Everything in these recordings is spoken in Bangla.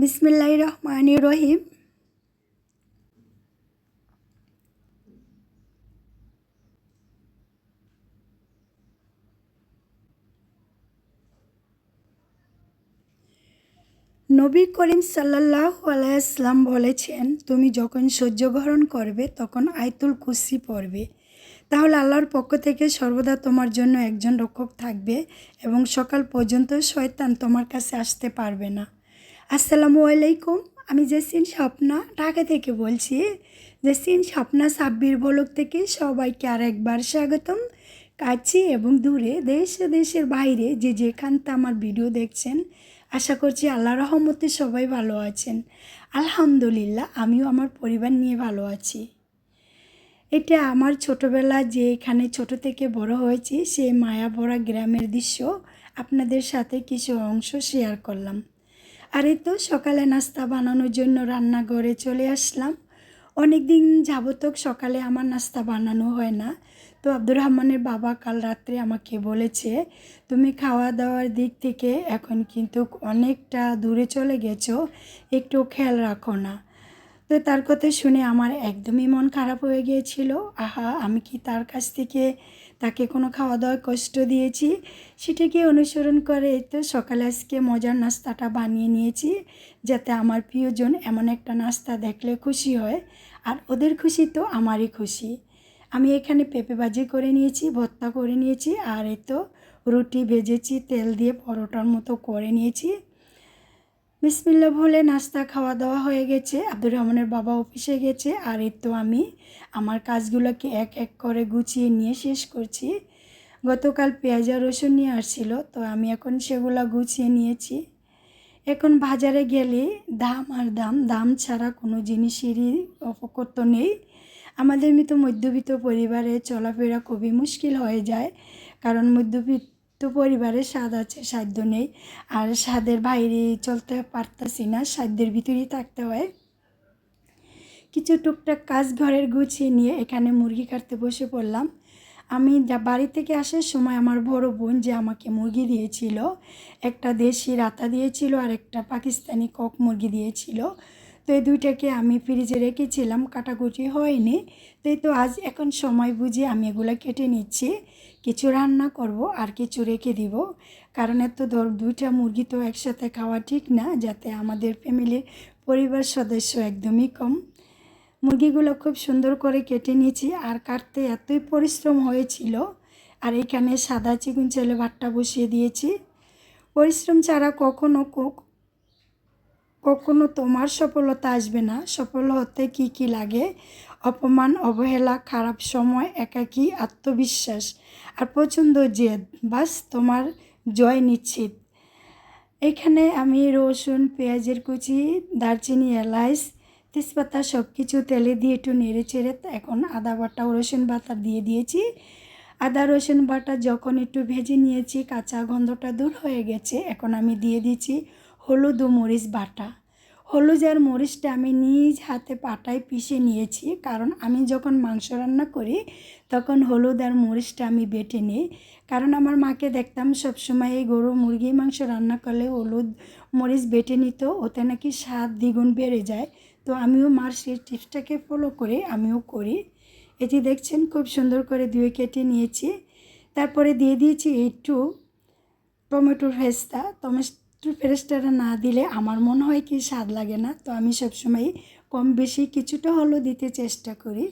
বিসমিল্লাহ রহমান রহিম। নবী করিম সাল্লাহ আলাইসলাম বলেছেন, তুমি যখন সহ্য গ্রহণ করবে, তখন আয়তুল কুসি পড়বে। তাহলে আল্লাহর পক্ষ থেকে সর্বদা তোমার জন্য একজন রক্ষক থাকবে এবং সকাল পর্যন্ত শয়তান তোমার কাছে আসতে পারবে না। আসসালামু আলাইকুম, আমি জেসিন স্বপ্না ঢাকা থেকে বলছি। জেসিন স্বপ্না সাব্বির বলক থেকে সবাইকে আর একবার স্বাগতম। কাছে এবং দূরে, দেশ দেশের বাইরে যে যেখানতে আমার ভিডিও দেখছেন, আশা করছি আল্লাহ রহমতে সবাই ভালো আছেন। আলহামদুলিল্লাহ, আমিও আমার পরিবার নিয়ে ভালো আছি। এটা আমার ছোটোবেলা যে এখানে ছোট থেকে বড় হয়েছি, সেই মায়াভরা গ্রামের দৃশ্য আপনাদের সাথে কিছু অংশ শেয়ার করলাম। আর তো সকালে নাস্তা বানানোর জন্য রান্নাঘরে চলে আসলাম। অনেক দিন যাবতক সকালে আমার নাস্তা বানানো হয় না। তো আব্দুর রহমানের বাবা কাল রাত্রে আমাকে বলেছে, তুমি খাওয়া দাওয়ার দিক থেকে এখন কিন্তু অনেকটা দূরে চলে গেছো, একটু খেয়াল রাখো না। তো তার কথা শুনে আমার একদমই মন খারাপ হয়ে গিয়েছিল। আহা, আমি কি তার কাছ থেকে তাকে কোনো খাওয়া দাওয়ায় কষ্ট দিয়েছি? সেটাকে অনুসরণ করে। তো সকালে আজকে মজার নাস্তাটা বানিয়ে নিয়েছি, যাতে আমার প্রিয়জন এমন একটা নাস্তা দেখলে খুশি হয়। আর ওদের খুশি তো আমারই খুশি। আমি এখানে পেঁপে ভাজি করে নিয়েছি, ভর্তা করে নিয়েছি, আর এই তো রুটি, ভেজেছি, তেল দিয়ে পরোটার মতো করে নিয়েছি। বিসমিল্লা বলে নাস্তা খাওয়া দাওয়া হয়ে গেছে। আব্দুর রহমানের বাবা অফিসে গেছে। আর এই তো আমি আমার কাজগুলোকে এক এক করে গুছিয়ে নিয়ে শেষ করছি। গতকাল পেঁয়াজ আর রসুন নিয়ে আসছিল, তো আমি এখন সেগুলো গুছিয়ে নিয়েছি। এখন বাজারে গেলে দাম আর দাম দাম ছাড়া কোনো জিনিসেরই অপকর্ত নেই। আমাদের মতো মধ্যবিত্ত পরিবারে চলাফেরা খুবই মুশকিল হয়ে যায়, কারণ মধ্যবিত্ত পরিবারে স্বাদ আছে সাধ্য নেই। আর স্বাদের বাইরে চলতে পারতাছি না সাধ্যের ভিতরেই থাকতে হয়। কিছু টুকটাক কাজ ঘরের গুছিয়ে নিয়ে এখানে মুরগি কাটতে বসে পড়লাম। আমি যা বাড়ি থেকে আসার সময় আমার বড় বোন যে আমাকে মুরগি দিয়েছিল, একটা দেশি রাতা দিয়েছিল আর একটা পাকিস্তানি কক মুরগি দিয়েছিল। তো এই দুইটাকে আমি ফ্রিজে রেখেছিলাম, কাটাকুটি হয়নি। তো এই তো আজ এখন সময় বুঝে আমি এগুলো কেটে নিচ্ছি। কিছু রান্না করব আর কিছু রেখে দিব। কারণ এত ধর দুইটা মুরগি তো একসাথে খাওয়া ঠিক না, যাতে আমাদের ফ্যামিলির পরিবার সদস্য একদমই কম। মুরগিগুলো খুব সুন্দর করে কেটে নিয়েছি আর কাটতে এতই পরিশ্রম হয়েছিল। আর এখানে সাদা চিকুন ছেলে ভাতটা বসিয়ে দিয়েছি। পরিশ্রম ছাড়া কখনো কখনো তোমার সফলতা আসবে না। সফল হতে কি কি লাগে? অপমান, অবহেলা, খারাপ সময়, একাকী, আত্মবিশ্বাস আর পছন্দ জেদ। বাস, তোমার জয় নিশ্চিত। এখানে আমি রসুন, পেঁয়াজের কুচি, দারচিনি, এলাইচ, তেজপাতা সব কিছু তেলে দিয়ে একটু নেড়ে চেড়ে এখন আদা বাটা, রসুন বাটা দিয়ে দিয়েছি। আদা, রসুন বাটা যখন একটু ভেজে নিয়েছি, কাঁচা গন্ধটা দূর হয়ে গেছে, এখন আমি দিয়ে দিচ্ছি হলুদ ও মরিচ বাটা। হলুদ আর মরিচটা আমি নিজ হাতে পাটায় পিষে নিয়েছি, কারণ আমি যখন মাংস রান্না করি, তখন হলুদ আর মরিচটা আমি বেটে নিই। কারণ আমার মাকে দেখতাম সবসময় এই গরু মুরগি মাংস রান্না করলে হলুদ, মরিচ বেটে নিত, ওতে নাকি স্বাদ দ্বিগুণ বেড়ে যায়। তো আমিও মার সেই টিপসটাকে ফলো করে আমিও করি। এটি দেখছেন খুব সুন্দর করে ধুয়ে কেটে নিয়েছি। তারপরে দিয়ে দিয়েছি একটু টমেটোর ফেস্তা টমেটো ফেরেস্তাটা না দিলে আমার মনে হয় কি স্বাদ লাগে না। তো আমি সবসময় কম বেশি কিছুটা হলেও দিতে চেষ্টা করি।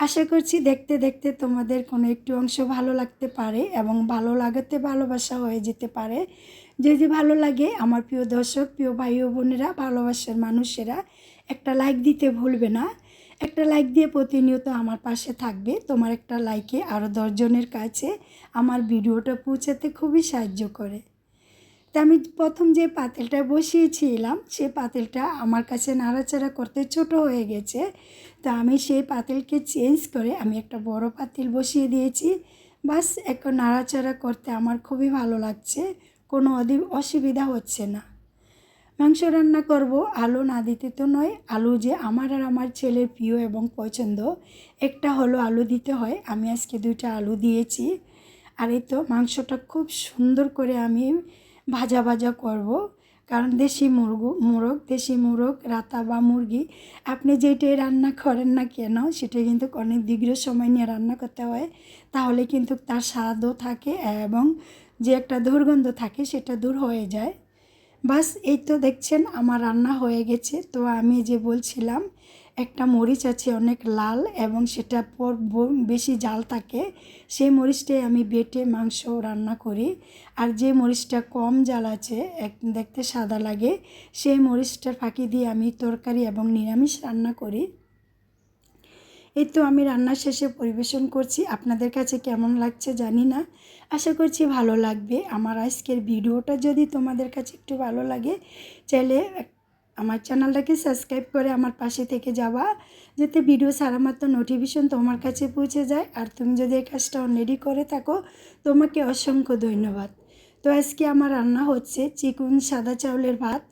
আশা করছি দেখতে দেখতে তোমাদের কোনো একটু অংশ ভালো লাগতে পারে এবং ভালো লাগাতে ভালোবাসা হয়ে যেতে পারে। যদি ভালো লাগে, আমার প্রিয় দর্শক, প্রিয় ভাই ও বোনেরা, ভালোবাসার মানুষেরা, একটা লাইক দিতে ভুলবে না। একটা লাইক দিয়ে প্রতিনিয়ত আমার পাশে থাকবে। তোমার একটা লাইকে আরও দশজনের কাছে আমার ভিডিওটা পৌঁছাতে খুবই সাহায্য করে। তা আমি প্রথম যে পাতিলটা বসিয়েছিলাম, সে পাতিলটা আমার কাছে নাড়াচাড়া করতে ছোট হয়ে গেছে। তা আমি সেই পাতিলকে চেঞ্জ করে আমি একটা বড় পাতিল বসিয়ে দিয়েছি। বাস, এখন নাড়াচাড়া করতে আমার খুবই ভালো লাগছে, কোনো অসুবিধা হচ্ছে না। মাংস রান্না করব, আলু না দিতে তো নয়, আলু যে আমার আর আমার ছেলের প্রিয় এবং পছন্দ, একটা হলো আলু দিতে হয়, আমি আজকে দুইটা আলু দিয়েছি। আর এই তো মাংসটা খুব সুন্দর করে আমি ভাজা ভাজা করব। কারণ দেশি মুরগ, মোরগ, দেশি মোরগ, রাতা বা মুরগি, আপনি যেটাই রান্না করেন না কেন, সেটা কিন্তু অনেক দীর্ঘ সময় নিয়ে রান্না করতে হয়। তাহলে কিন্তু তার স্বাদও থাকে এবং যে একটা দুর্গন্ধ থাকে, সেটা দূর হয়ে যায়। বাস, এই তো দেখছেন, আমার রান্না হয়ে গেছে। তো আমি যে বলছিলাম একটা মরিচ আছে অনেক লাল এবং সেটা পর বেশি জাল থাকে, সেই মরিচটাই আমি বেটে মাংস রান্না করি। আর যে মরিচটা কম জাল আছে, এক দেখতে সাদা লাগে, সেই মরিচটার ফাঁকি দিয়ে আমি তরকারি এবং নিরামিষ রান্না করি। এই তো আমি রান্না শেষে পরিবেশন করছি। আপনাদের কাছে কেমন লাগছে জানি না। আশা করছি ভালো লাগবে। আমার আজকের ভিডিওটা যদি তোমাদের কাছে একটু ভালো লাগে চাইলে আমার চ্যানেলটাকে সাবস্ক্রাইব করে আমার পাশে থেকে যাওয়া, যাতে ভিডিও সারা মাত্র নোটিফিকেশন তোমার কাছে পৌঁছে যায়। আর তুমি যদি এই কাজটা অলরেডি করে থাকো, তোমাকে অসংখ্য ধন্যবাদ। তো আজকে আমার রান্না হচ্ছে চিকুন সাদা চাউলের ভাত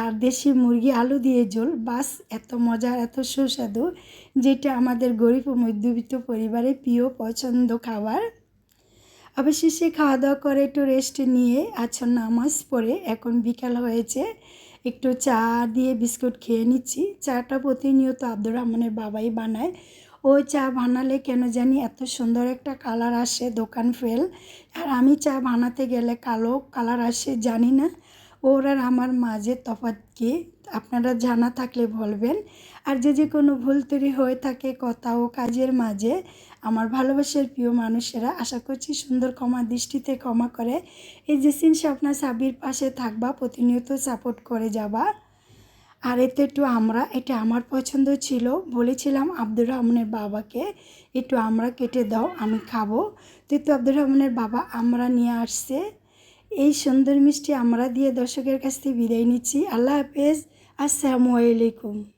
আর দেশি মুরগি আলু দিয়ে ঝোল। বাস, এত মজার, এত সুস্বাদু, যেটা আমাদের গরিব ও মধ্যবিত্ত পরিবারের প্রিয় পছন্দ খাবার। অবশেষে খাওয়া দাওয়া করে একটু রেস্ট নিয়ে আচ্ছা নামাজ পড়ে এখন বিকাল হয়েছে। একটু চা দিয়ে বিস্কুট খেয়ে নিচ্ছি। চাটা প্রতিনিয়ত আব্দুর রহমানের বাবাই বানায়। ওই চা বানালে কেন জানি এত সুন্দর একটা কালার আসে, দোকান ফেল। আর আমি চা বানাতে গেলে কালো কালার আসে, জানি না। ওর আর আমার মাঝে তফাৎ কি? আপনারা জানা থাকলে বলবেন। আর যে যে কোনো ভুল ত্রুটি হয়ে থাকে কথা ও কাজের মাঝে আমার ভালোবাসার প্রিয় মানুষেরা, আশা করছি সুন্দর ক্ষমা দৃষ্টিতে ক্ষমা করে। এই যে সিন স্বপ্না সাবির পাশে থাকবা, প্রতিনিয়ত সাপোর্ট করে যাবা। আর এতে একটু আমরা, এটা আমার পছন্দ ছিল, বলেছিলাম আব্দুর রহমানের বাবাকে, একটু আমরা কেটে দাও, আমি খাব। কিন্তু আব্দুর রহমানের বাবা আমরা নিয়ে আসছে। এই সুন্দর মিষ্টি আমরা দিয়ে দর্শকের কাছ থেকে বিদায় নিচ্ছি। আল্লাহ হাফেজ। আসসালামু আলাইকুম।